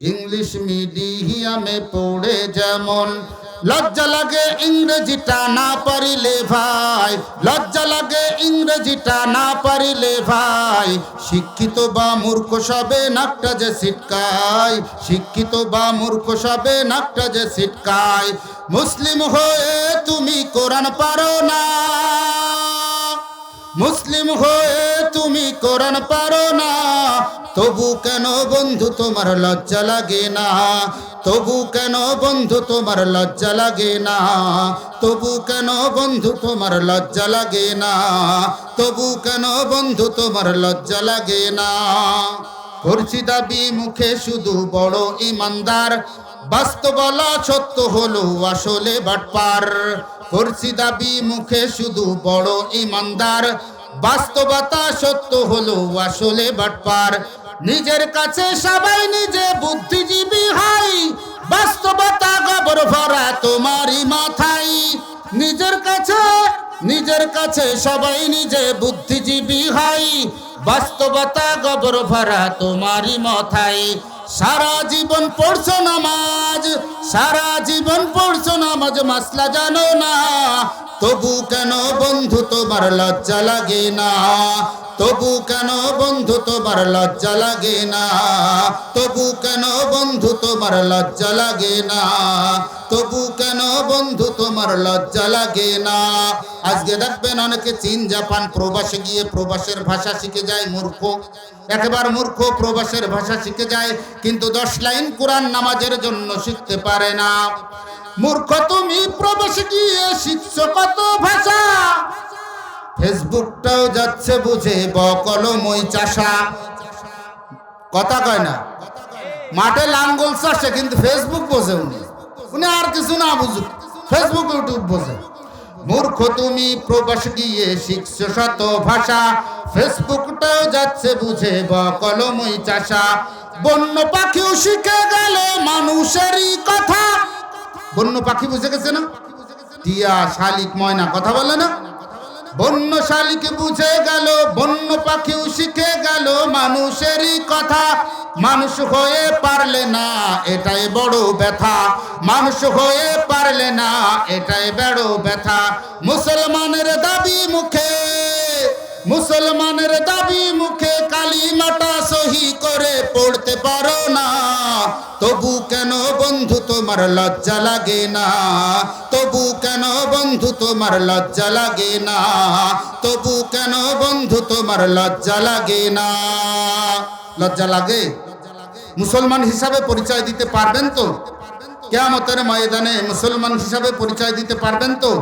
English মিডিয়ামে পড়ে যেমন, লজ্জা লাগে ইংরেজিটা না পারিলে ভাই, লজ্জা লাগে ইংরেজিটা না পারিলে ভাই। শিক্ষিত বা মূর্খ সবে নাকটা যে সিটকায় শিক্ষিত বা মূর্খ সবে নাকটা যে সিটকায় মুসলিম হয়ে তুমি কোরআন পারো না, মুসলিম হয়ে তুমি কোরআন পারো না তবু কেন বন্ধু তোমার লজ্জা লাগে না? তবু কেন বন্ধু তোমার লজ্জা লাগে না? তবু কেন বন্ধু তোমার লজ্জা লাগে না? তবু কেন বন্ধু তোমার লজ্জা লাগে না? করছি দাবি মুখে শুধু বড় ইমানদার, বাস্তবলা সত্য হলো আসলে বাটপার। করছি দাবি মুখে শুধু বড় ইমানদার, বাস্তবতা সত্য হলো আসলে বাটপার। নিজের কাছে সবাই নিজে বুদ্ধিজীবী হয়। বাস্তবতা গবর ভরা তোমারই মাথায়। নিজের কাছে নিজের কাছে সবাই নিজে বুদ্ধিজীবী হয়। বাস্তবতা গবর ভরা তোমারই মাথায়। সারা জীবন পড়ছো নামাজ, সারা জীবন পড়ছো নামাজ মাসলা জানো না। তবু কেন বন্ধু তোমার লজ্জা লাগে না? তবু কেন বন্ধু তোমার লজ্জা লাগে না? তবু কেন বন্ধু তোমার লজ্জা লাগে না? তবু কেন বন্ধু তোমার লজ্জা লাগে না? আজকে দেখবেন অনেকে চীন, জাপান, প্রবাসে গিয়ে প্রবাসের ভাষা শিখে যায়, মূর্খ। একেবারে মূর্খ, প্রবাসের ভাষা শিখে যায়, কিন্তু দশ লাইন কোরআন নামাজের জন্য শিখতে পারে না। মূর্খ, তুমি প্রবাসে গিয়ে শিখছো কত ভাষা? ফেসবুকটাও যাচ্ছে বুঝে বকলময় চাষা। কথা কয় না? মাঠে লাঙ্গল চাষে, কিন্তু ফেসবুক বোঝে উনি। উনি আর কিছু না বুঝুক। ফেসবুক, ইউটিউব বোঝে। মূর্খ তুমি প্রবাস গিয়ে শিখছো শত ভাষা। ফেসবুকটাও যাচ্ছে বুঝে বকলময় চাষা। বন্য পাখিও শিখে গেল মানুষেরই কথা। বন্য পাখি বুঝে গেছে না? টিয়া, শালিক, ময়না, কথা বলে না? বন্য শালিক বুঝে গেল বন্য পাখিও মানুষেরই কথা। মানুষ হয়ে পারলে না, এটাই বড় ব্যথা। মানুষ হয়ে পারলে না, এটাই বড় ব্যথা। মুসলমানের দাবি মুখে, মুসলমানের দাবি মুখে কালী কালিমাটা সহি করে পড়তে পারো না। তবু কেন তোমার লজ্জা লাগে না। তবু কেন বন্ধু তোমার লজ্জা লাগে না? তবু কেন বন্ধু তোমার লজ্জা লাগে না? লজ্জা লাগে? মুসলমান হিসাবে পরিচয় দিতে পারবেন তো? কেয়ামতের ময়দানে মুসলমান হিসাবে পরিচয় দিতে পারবেন তো?